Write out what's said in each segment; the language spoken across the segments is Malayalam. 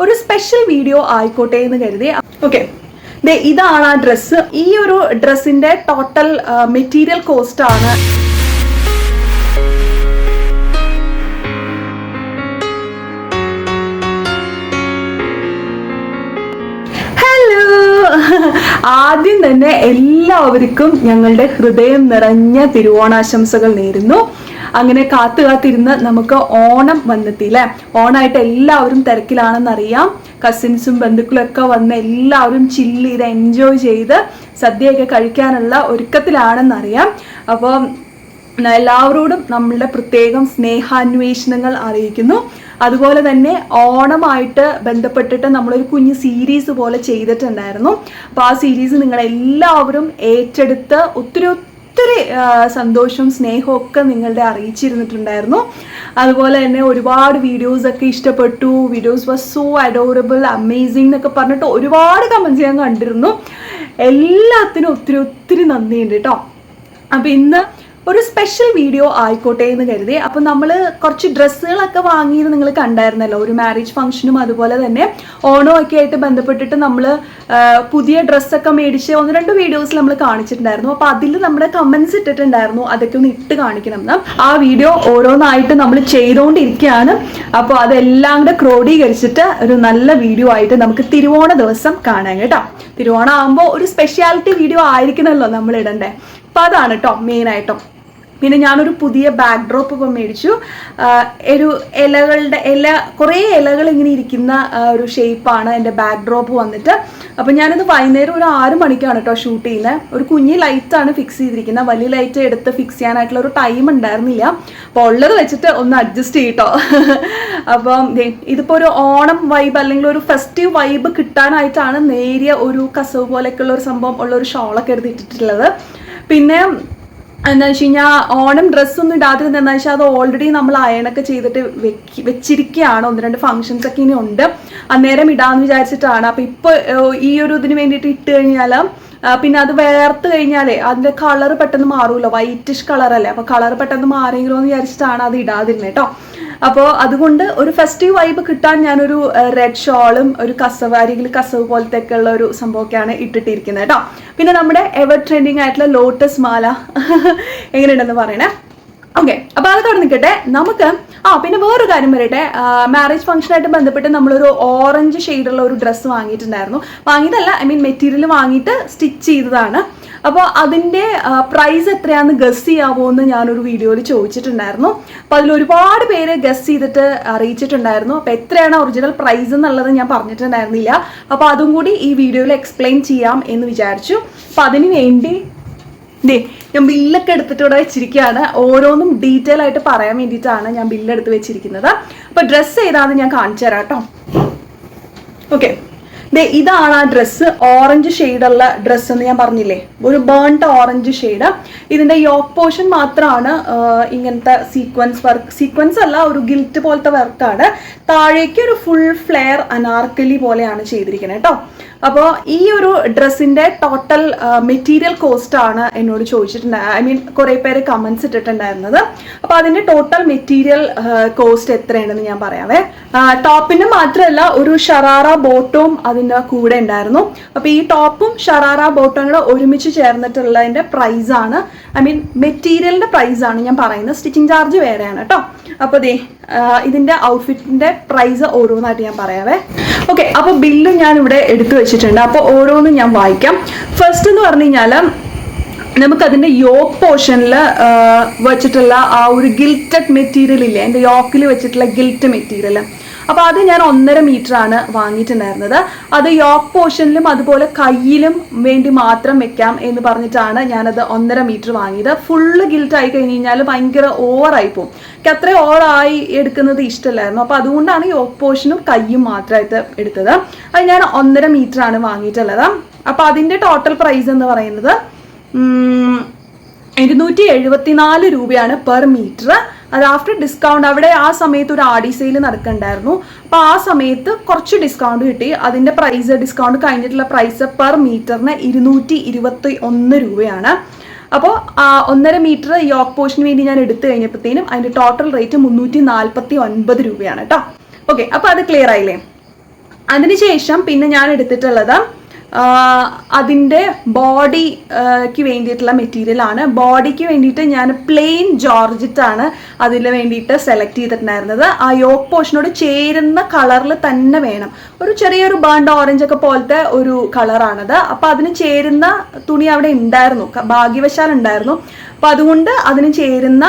ഒരു സ്പെഷ്യൽ വീഡിയോ ആയിക്കോട്ടെ എന്ന് കരുതി. ഓക്കെ ദേ ഇതാണ് ആ ഡ്രസ്സ് ഈ ഒരു ഡ്രസ്സിന്റെ ടോട്ടൽ മെറ്റീരിയൽ കോസ്റ്റ് ആണ്. ആദ്യം തന്നെ എല്ലാവർക്കും ഞങ്ങളുടെ ഹൃദയം നിറഞ്ഞ തിരുവോണാശംസകൾ നേരുന്നു. അങ്ങനെ കാത്തു കാത്തിരുന്ന് നമുക്ക് ഓണം വന്നെത്തി അല്ലേ ഓണമായിട്ട് എല്ലാവരും തിരക്കിലാണെന്നറിയാം. കസിൻസും ബന്ധുക്കളൊക്കെ വന്ന് എല്ലാവരും ചില്ല് ചെയ്ത് എൻജോയ് ചെയ്ത് സദ്യയൊക്കെ കഴിക്കാനുള്ള ഒരുക്കത്തിലാണെന്നറിയാം. അപ്പോൾ എല്ലാവരോടും നമ്മളുടെ പ്രത്യേകം സ്നേഹാന്വേഷണങ്ങൾ അറിയിക്കുന്നു. അതുപോലെ തന്നെ ഓണമായിട്ട് ബന്ധപ്പെട്ടിട്ട് നമ്മളൊരു കുഞ്ഞ് സീരീസ് പോലെ ചെയ്തിട്ടുണ്ടായിരുന്നു. അപ്പോൾ ആ സീരീസ് നിങ്ങളെല്ലാവരും ഏറ്റെടുത്ത് ഒത്തിരി ഒത്തിരി സന്തോഷവും സ്നേഹവും ഒക്കെ നിങ്ങളുടെ അറിയിച്ചിരുന്നിട്ടുണ്ടായിരുന്നു. അതുപോലെ തന്നെ ഒരുപാട് വീഡിയോസ് ഒക്കെ ഇഷ്ടപ്പെട്ടു. Videos was so adorable amazing എന്നൊക്കെ പറഞ്ഞിട്ട് ഒരുപാട് കമൻസ് ഞാൻ കണ്ടിരുന്നു. എല്ലാത്തിനും ഒത്തിരി ഒത്തിരി നന്ദിയുണ്ട് കേട്ടോ അപ്പം ഇന്ന് ഒരു സ്പെഷ്യൽ വീഡിയോ ആയിക്കോട്ടെ എന്ന് കരുതി. അപ്പം നമ്മൾ കുറച്ച് ഡ്രസ്സുകളൊക്കെ വാങ്ങിയത് നിങ്ങൾ കണ്ടായിരുന്നല്ലോ. ഒരു മാരേജ് ഫംഗ്ഷനും അതുപോലെ തന്നെ ഓണോ ഒക്കെ ആയിട്ട് ബന്ധപ്പെട്ടിട്ട് നമ്മൾ പുതിയ ഡ്രസ്സൊക്കെ മേടിച്ച് ഒന്ന് രണ്ട് വീഡിയോസ് നമ്മൾ കാണിച്ചിട്ടുണ്ടായിരുന്നു. അപ്പോൾ അതിൽ നമ്മുടെ കമൻസ് ഇട്ടിട്ടുണ്ടായിരുന്നു. അതൊക്കെ ഒന്ന് ഇട്ട് കാണിക്കണം ആ വീഡിയോ ഓരോന്നായിട്ട് നമ്മൾ ചെയ്തുകൊണ്ടിരിക്കുകയാണ് അപ്പോൾ അതെല്ലാം കൂടെ ക്രോഡീകരിച്ചിട്ട് ഒരു നല്ല വീഡിയോ ആയിട്ട് നമുക്ക് തിരുവോണ ദിവസം കാണാം കേട്ടോ. തിരുവോണം ആകുമ്പോൾ ഒരു സ്പെഷ്യാലിറ്റി വീഡിയോ ആയിരിക്കണമല്ലോ നമ്മൾ ഇടണ്ടേ. അപ്പോൾ അതാണ് കേട്ടോ മെയിനായിട്ടും പിന്നെ ഞാനൊരു പുതിയ ബാക്ക് ഡ്രോപ്പ് ഇപ്പം മേടിച്ചു. ഒരു ഇലകളുടെ ഇല കുറേ ഇലകൾ ഇങ്ങനെ ഇരിക്കുന്ന ഒരു ഷേപ്പാണ് എന്റെ ബാക്ക് ഡ്രോപ്പ് വന്നിട്ട്. അപ്പം ഞാനിത് വൈകുന്നേരം ഒരു ആറ് മണിക്കാണ് കേട്ടോ ഷൂട്ട് ചെയ്യുന്നത് ഒരു കുഞ്ഞി ലൈറ്റാണ് ഫിക്സ് ചെയ്തിരിക്കുന്നത് വലിയ ലൈറ്റ് എടുത്ത് ഫിക്സ് ചെയ്യാനായിട്ടുള്ള ഒരു ടൈം ഉണ്ടായിരുന്നില്ല. അപ്പോൾ ഉള്ളത് വെച്ചിട്ട് ഒന്ന് അഡ്ജസ്റ്റ് ചെയ്യട്ടോ. അപ്പം ഇതിപ്പോൾ ഒരു ഓണം വൈബ് അല്ലെങ്കിൽ ഒരു ഫെസ്റ്റീവ് വൈബ് കിട്ടാനായിട്ടാണ് നേരിയ ഒരു കസവ് പോലെയൊക്കെയുള്ള ഒരു സംഭവം ഉള്ള ഒരു ഷോളൊക്കെ എടുത്തിട്ടുള്ളത് പിന്നെ എന്താ വെച്ച് കഴിഞ്ഞാൽ ഓണം ഡ്രസ്സൊന്നും ഇടാതിരുന്ന എന്താ വെച്ചാൽ അത് ഓൾറെഡി നമ്മൾ അയണൊക്കെ ചെയ്തിട്ട് വെക്ക് വെച്ചിരിക്കുകയാണ് ഒന്ന് രണ്ട് ഫങ്ഷൻസ് ഒക്കെ ഇനി ഉണ്ട്. അന്നേരം ഇടാന്ന് വിചാരിച്ചിട്ടാണ്. അപ്പം ഇപ്പോൾ ഈ ഒരു ഇതിന് വേണ്ടിയിട്ട് ഇട്ട് കഴിഞ്ഞാൽ പിന്നെ അത് വേർത്ത് കഴിഞ്ഞാലേ അതിന്റെ കളർ പെട്ടെന്ന് മാറുമല്ലോ വൈറ്റിഷ് കളറല്ലേ അപ്പോൾ കളർ പെട്ടെന്ന് മാറിയെങ്കിലോ എന്ന് വിചാരിച്ചിട്ടാണ് അത് ഇടാതിരുന്നത് കേട്ടോ അപ്പോൾ അതുകൊണ്ട് ഒരു ഫെസ്റ്റീവ് വൈബ് കിട്ടാൻ ഞാനൊരു റെഡ് ഷോളും ഒരു കസവ് അരികിൽ കസവ് പോലത്തെ ഒക്കെ ഉള്ള ഒരു സംഭവമൊക്കെയാണ് ഇട്ടിട്ടിരിക്കുന്നത് കേട്ടോ. പിന്നെ നമ്മുടെ എവർ ട്രെൻഡിങ് ആയിട്ടുള്ള ലോട്ടസ് മാല എങ്ങനെയുണ്ടെന്ന് പറയണേ? ഓക്കെ അപ്പൊ അതൊക്കെ നിൽക്കട്ടെ. നമുക്ക് ആ പിന്നെ വേറൊരു കാര്യം പറയട്ടെ. മാരേജ് ഫംഗ്ഷനായിട്ട് ബന്ധപ്പെട്ട് നമ്മളൊരു ഓറഞ്ച് ഷെയ്ഡുള്ള ഒരു ഡ്രസ്സ് വാങ്ങിയിട്ടുണ്ടായിരുന്നു. വാങ്ങിയതല്ല ഐ മീൻ മെറ്റീരിയൽ വാങ്ങിയിട്ട് സ്റ്റിച്ച് ചെയ്തതാണ്. അപ്പോൾ അതിന്റെ പ്രൈസ് എത്രയാണെന്ന് ഗസ് ചെയ്യാവോ എന്ന് ഞാനൊരു വീഡിയോയിൽ ചോദിച്ചിട്ടുണ്ടായിരുന്നു. അപ്പോൾ അതിൽ ഒരുപാട് പേര് ഗസ് ചെയ്തിട്ട് അറിയിച്ചിട്ടുണ്ടായിരുന്നു. അപ്പോൾ എത്രയാണ് ഒറിജിനൽ പ്രൈസ് എന്നുള്ളത് ഞാൻ പറഞ്ഞിട്ടുണ്ടായിരുന്നില്ല. അപ്പോൾ അതും കൂടി ഈ വീഡിയോയിൽ എക്സ്പ്ലെയിൻ ചെയ്യാം എന്ന് വിചാരിച്ചു. അപ്പോൾ അതിന് വേണ്ടി ദേ ഞാൻ ബില്ലൊക്കെ എടുത്തിട്ട് ഇവിടെ വെച്ചിരിക്കുകയാണ്. ഓരോന്നും ഡീറ്റെയിൽ ആയിട്ട് പറയാൻ വേണ്ടിയിട്ടാണ് ഞാൻ ബില്ലെടുത്ത് വെച്ചിരിക്കുന്നത്. അപ്പോൾ ഡ്രസ്സ് ഏതാണെന്ന് ഞാൻ കാണിച്ചു തരാം കേട്ടോ. ഓക്കെ ദേ ഇതാണ് ആ ഡ്രസ്സ് ഓറഞ്ച് ഷെയ്ഡുള്ള ഡ്രസ്സ് എന്ന് ഞാൻ പറഞ്ഞില്ലേ? ഒരു ബേൺഡ് ഓറഞ്ച് ഷെയ്ഡ് ഇതിന്റെ യോക്ക് പോർഷൻ മാത്രമാണ് ഇങ്ങനത്തെ സീക്വൻസ് വർക്ക് സീക്വൻസ് അല്ല ഒരു ഗിൽറ്റ് പോലത്തെ വർക്കാണ് താഴേക്ക് ഒരു ഫുൾ ഫ്ലെയർ അനാർക്കലി പോലെയാണ് ചെയ്തിരിക്കുന്നത് കേട്ടോ. അപ്പോൾ ഈ ഒരു ഡ്രസ്സിന്റെ ടോട്ടൽ മെറ്റീരിയൽ കോസ്റ്റ് ആണ് എന്നോട് ചോദിച്ചിട്ടുണ്ട്. ഐ മീൻ കുറേ പേര് കമന്റ്സ് ഇട്ടിട്ടുണ്ടായിരുന്നത്. അപ്പോൾ അതിന്റെ ടോട്ടൽ മെറ്റീരിയൽ കോസ്റ്റ് എത്രയാണെന്ന് ഞാൻ പറയാവേ. ടോപ്പിന് മാത്രമല്ല ഒരു ഷറാറ ബോട്ടവും അതിന്റെ കൂടെ ഉണ്ടായിരുന്നു. അപ്പോൾ ഈ ടോപ്പും ഷറാറ ബോട്ടും കൂടെ ഒരുമിച്ച് ചേർന്നിട്ടുള്ളതിന്റെ പ്രൈസ് ആണ്. ഐ മീൻ മെറ്റീരിയലിന്റെ പ്രൈസ് ആണ് ഞാൻ പറയുന്നത്. സ്റ്റിച്ചിങ് ചാർജ് വേറെയാണ് കേട്ടോ. അപ്പോൾ ദേ ഇതിന്റെ ഔട്ട്ഫിറ്റിന്റെ പ്രൈസ് ഓരോന്നായിട്ട് ഞാൻ പറയാവേ. ഓക്കെ അപ്പോൾ ബില്ലും ഞാൻ ഇവിടെ എടുത്തു വെച്ചിട്ടുണ്ട്. അപ്പോൾ ഓരോന്നും ഞാൻ വായിക്കാം. ഫസ്റ്റ് എന്ന് പറഞ്ഞു കഴിഞ്ഞാൽ നമുക്കതിന്റെ യോക്ക് പോർഷനിൽ വെച്ചിട്ടുള്ള ആ ഒരു ഗിൽറ്റഡ് മെറ്റീരിയൽ ഇല്ലേ? എന്റെ യോക്കിൽ വെച്ചിട്ടുള്ള ഗിൽറ്റ് മെറ്റീരിയൽ അപ്പോൾ അത് ഞാൻ ഒന്നര മീറ്റർ ആണ് വാങ്ങിയിട്ടുണ്ടായിരുന്നത്. അത് യോക്ക് പോർഷനിലും അതുപോലെ കയ്യിലും വേണ്ടി മാത്രം വെക്കാം എന്ന് പറഞ്ഞിട്ടാണ് ഞാനത് ഒന്നര മീറ്റർ വാങ്ങിയത്. ഫുള്ള് ഗിൽറ്റ് ആയി കഴിഞ്ഞ് കഴിഞ്ഞാൽ ഭയങ്കര ഓവറായി പോകും എനിക്ക് അത്ര ഓവറായി എടുക്കുന്നത് ഇഷ്ടമല്ലായിരുന്നു. അപ്പോൾ അതുകൊണ്ടാണ് യോക്ക് പോർഷനും കയ്യും മാത്രമായിട്ട് എടുത്തത്. അത് ഞാൻ ഒന്നര മീറ്റർ ആണ് വാങ്ങിയിട്ടുള്ളത്. അപ്പോൾ അതിന്റെ ടോട്ടൽ പ്രൈസ് എന്ന് പറയുന്നത് ഇരുന്നൂറ്റി എഴുപത്തിനാല് രൂപയാണ് പെർ മീറ്റർ അത് ആഫ്റ്റർ ഡിസ്കൗണ്ട് അവിടെ ആ സമയത്ത് ഒരു ആഡി സെയിൽ നടക്കണ്ടായിരുന്നു. അപ്പോൾ ആ സമയത്ത് കുറച്ച് ഡിസ്കൗണ്ട് കിട്ടി. അതിന്റെ പ്രൈസ് ഡിസ്കൗണ്ട് കഴിഞ്ഞിട്ടുള്ള പ്രൈസ് പെർ മീറ്ററിന് ഇരുന്നൂറ്റി ഇരുപത്തി ഒന്ന് രൂപയാണ് അപ്പോൾ ഒന്നര മീറ്റർ യോക്ക് പോഷന് വേണ്ടി ഞാൻ എടുത്തു കഴിഞ്ഞപ്പോഴത്തേനും അതിന്റെ ടോട്ടൽ റേറ്റ് മുന്നൂറ്റി നാൽപ്പത്തി ഒൻപത് രൂപയാണ് കേട്ടോ ഓക്കെ അപ്പോൾ അത് ക്ലിയർ ആയില്ലേ? അതിനുശേഷം പിന്നെ ഞാൻ എടുത്തിട്ടുള്ളത് അതിന്റെ ബോഡിക്ക് വേണ്ടിയിട്ടുള്ള മെറ്റീരിയൽ ആണ്. ബോഡിക്ക് വേണ്ടിയിട്ട് ഞാൻ പ്ലെയിൻ ജോർജറ്റ് ആണ് അതിന് വേണ്ടിയിട്ട് സെലക്ട് ചെയ്തിട്ടുണ്ടായിരുന്നത്. ആ യോക്ക് പോർഷനോട് ചേരുന്ന കളറിൽ തന്നെ വേണം. ഒരു ചെറിയൊരു ബേൺഡ് ഓറഞ്ച് ഒക്കെ പോലത്തെ ഒരു കളറാണത് അപ്പോൾ അതിന് ചേരുന്ന തുണി അവിടെ ഉണ്ടായിരുന്നു. ഭാഗ്യവശാൽ ഉണ്ടായിരുന്നു. അപ്പം അതുകൊണ്ട് അതിന് ചേരുന്ന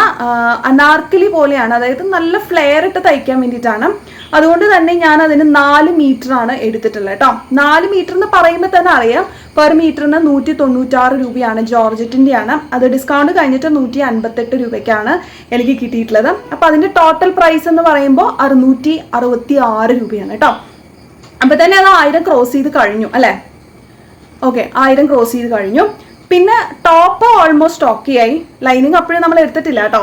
അനാർക്കലി പോലെയാണ്. അതായത് നല്ല ഫ്ലെയർ ഇട്ട് തയ്ക്കാൻ വേണ്ടിയിട്ടാണ്. അതുകൊണ്ട് തന്നെ ഞാൻ അതിന് നാല് മീറ്റർ ആണ് എടുത്തിട്ടുള്ളത് കേട്ടോ നാല് മീറ്റർ എന്ന് പറയുമ്പോൾ തന്നെ അറിയാം പെർ മീറ്ററിന് നൂറ്റി തൊണ്ണൂറ്റാറ് രൂപയാണ് ജോർജറ്റിന്റെ ആണ് അത് ഡിസ്കൗണ്ട് കഴിഞ്ഞിട്ട് നൂറ്റി അൻപത്തെട്ട് രൂപയ്ക്കാണ് എനിക്ക് കിട്ടിയിട്ടുള്ളത്. അപ്പോൾ അതിന്റെ ടോട്ടൽ പ്രൈസ് എന്ന് പറയുമ്പോൾ അറുന്നൂറ്റി അറുപത്തി ആറ് രൂപയാണ് കേട്ടോ അപ്പോൾ തന്നെ അത് ആയിരം ക്രോസ് ചെയ്ത് കഴിഞ്ഞു അല്ലേ? ഓക്കെ ആയിരം ക്രോസ് ചെയ്ത് കഴിഞ്ഞു. പിന്നെ ടോപ്പ് ഓൾമോസ്റ്റ് ഓക്കെ ആയി. ലൈനിങ് അപ്പോഴും നമ്മൾ എടുത്തിട്ടില്ല കേട്ടോ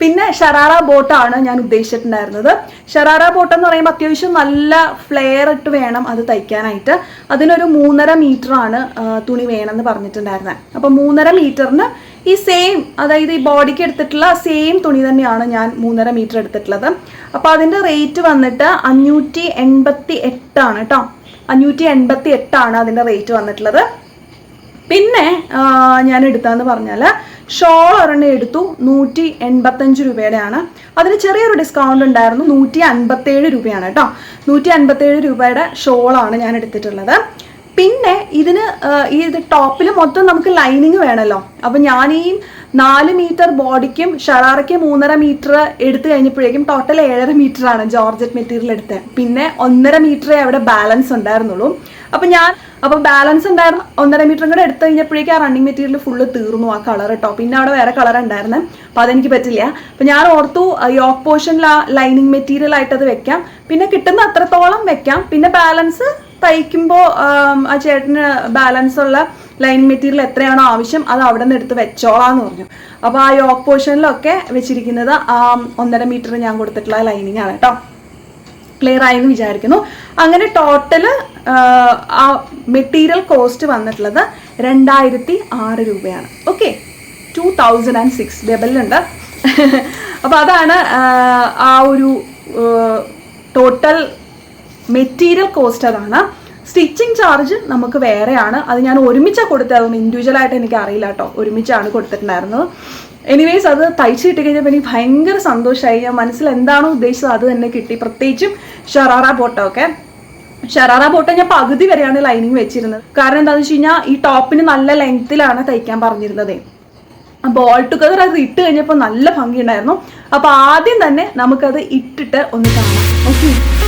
പിന്നെ ഷറാറ ബോട്ടാണ് ഞാൻ ഉദ്ദേശിച്ചിട്ടുണ്ടായിരുന്നത്. ഷറാറ ബോട്ട് എന്ന് പറയുമ്പോൾ അത്യാവശ്യം നല്ല ഫ്ലെയർ ഇട്ട് വേണം അത് തയ്ക്കാനായിട്ട്. അതിനൊരു മൂന്നര ആണ് തുണി വേണമെന്ന് പറഞ്ഞിട്ടുണ്ടായിരുന്നത് അപ്പോൾ മൂന്നര മീറ്ററിന് ഈ സെയിം അതായത് ഈ ബോഡിക്ക് എടുത്തിട്ടുള്ള സെയിം തുണി തന്നെയാണ് ഞാൻ മൂന്നര മീറ്റർ എടുത്തിട്ടുള്ളത്. അപ്പോൾ അതിന്റെ റേറ്റ് വന്നിട്ട് അഞ്ഞൂറ്റി എൺപത്തി എട്ടാണ് കേട്ടോ അഞ്ഞൂറ്റി എൺപത്തി എട്ടാണ് അതിന്റെ റേറ്റ് വന്നിട്ടുള്ളത്. പിന്നെ ഞാൻ എടുത്തതെന്ന് പറഞ്ഞാൽ ഷോൾ ഒരെണ്ണം എടുത്തു നൂറ്റി എൺപത്തഞ്ച് രൂപയുടെയാണ്. അതിന് ചെറിയൊരു ഡിസ്കൗണ്ട് ഉണ്ടായിരുന്നു നൂറ്റി അൻപത്തേഴ് രൂപയാണ് കേട്ടോ. നൂറ്റി അൻപത്തേഴ് രൂപയുടെ ഷോളാണ് ഞാൻ എടുത്തിട്ടുള്ളത്. പിന്നെ ഇതിന് ഈ ഇത് ടോപ്പിൽ മൊത്തം നമുക്ക് ലൈനിങ് വേണമല്ലോ. അപ്പം ഞാൻ ഈ നാല് മീറ്റർ ബോഡിക്കും ഷറാറയ്ക്ക് മൂന്നര മീറ്റർ എടുത്തു കഴിഞ്ഞപ്പോഴേക്കും ടോട്ടൽ ഏഴര മീറ്റർ ആണ് ജോർജറ്റ് മെറ്റീരിയൽ എടുത്തത്. പിന്നെ ഒന്നര മീറ്ററേ അവിടെ ബാലൻസ് ഉണ്ടായിരുന്നുള്ളൂ. അപ്പം ഞാൻ അപ്പം ബാലൻസ് ഉണ്ടായിരുന്നു. ഒന്നര മീറ്ററും കൂടെ എടുത്തു കഴിഞ്ഞപ്പോഴേക്കും ആ റണ്ണിങ് മെറ്റീരിയൽ ഫുള്ള് തീർന്നു ആ കളർ കേട്ടോ പിന്നെ അവിടെ വേറെ കളർ ഉണ്ടായിരുന്നു. അപ്പോൾ അതെനിക്ക് പറ്റില്ല. അപ്പം ഞാൻ ഓർത്തു യോക്ക് പോർഷനിൽ ആ ലൈനിങ് മെറ്റീരിയൽ ആയിട്ട് അത് വെക്കാം. പിന്നെ കിട്ടുന്ന അത്രത്തോളം വെക്കാം. പിന്നെ ബാലൻസ് തയ്ക്കുമ്പോൾ ആ ചേട്ടന് ബാലൻസ് ഉള്ള ലൈനിങ് മെറ്റീരിയൽ എത്രയാണോ ആവശ്യം അത് അവിടെ നിന്ന് എടുത്ത് വെച്ചോളാം എന്ന് പറഞ്ഞു. അപ്പോൾ ആ യോക്ക് പോർഷനിലൊക്കെ വെച്ചിരിക്കുന്നത് ആ ഒന്നര മീറ്റർ ഞാൻ കൊടുത്തിട്ടുള്ള ലൈനിങ് ആണ് കേട്ടോ ക്ലിയർ ആയെന്ന് വിചാരിക്കുന്നു. അങ്ങനെ ടോട്ടൽ ആ മെറ്റീരിയൽ കോസ്റ്റ് വന്നിട്ടുള്ളത് രണ്ടായിരത്തി ആറ് രൂപയാണ്. Okay two thousand and six ഡബിളുണ്ട് അപ്പോൾ അതാണ് ആ, ആ ഒരു ടോട്ടൽ മെറ്റീരിയൽ കോസ്റ്റ് അതാണ്. സ്റ്റിച്ചിങ് ചാർജ് നമുക്ക് വേറെയാണ്. അത് ഞാൻ ഒരുമിച്ചാണ് കൊടുത്തത് അതൊന്നും ഇൻഡിവിജ്വൽ ആയിട്ട് എനിക്ക് അറിയില്ല കേട്ടോ. ഒരുമിച്ചാണ് കൊടുത്തിട്ടുണ്ടായിരുന്നത്. എനിവേസ് അത് തയ്ച്ച് കിട്ടി കഴിഞ്ഞപ്പോൾ എനിക്ക് ഭയങ്കര സന്തോഷമായി ഞാൻ മനസ്സിൽ എന്താണോ ഉദ്ദേശിച്ചത് അത് തന്നെ കിട്ടി. പ്രത്യേകിച്ചും ഷറാറ ബോട്ടമൊക്കെ ഷറാറ ബോട്ട ഞാൻ പകുതി വരെയാണ് ലൈനിങ് വെച്ചിരുന്നത്. കാരണം എന്താണെന്ന് വെച്ച് കഴിഞ്ഞാൽ ഈ ടോപ്പിന് നല്ല ലെങ്ത്തിലാണ് തയ്ക്കാൻ പറഞ്ഞിരുന്നത്. അപ്പോൾ ഓൾ ടുഗദർ അത് ഇട്ട് കഴിഞ്ഞപ്പോൾ നല്ല ഭംഗിയുണ്ടായിരുന്നു. അപ്പോൾ ആദ്യം തന്നെ നമുക്കത് ഇട്ടിട്ട് ഒന്ന് കാണാം. ഓക്കെ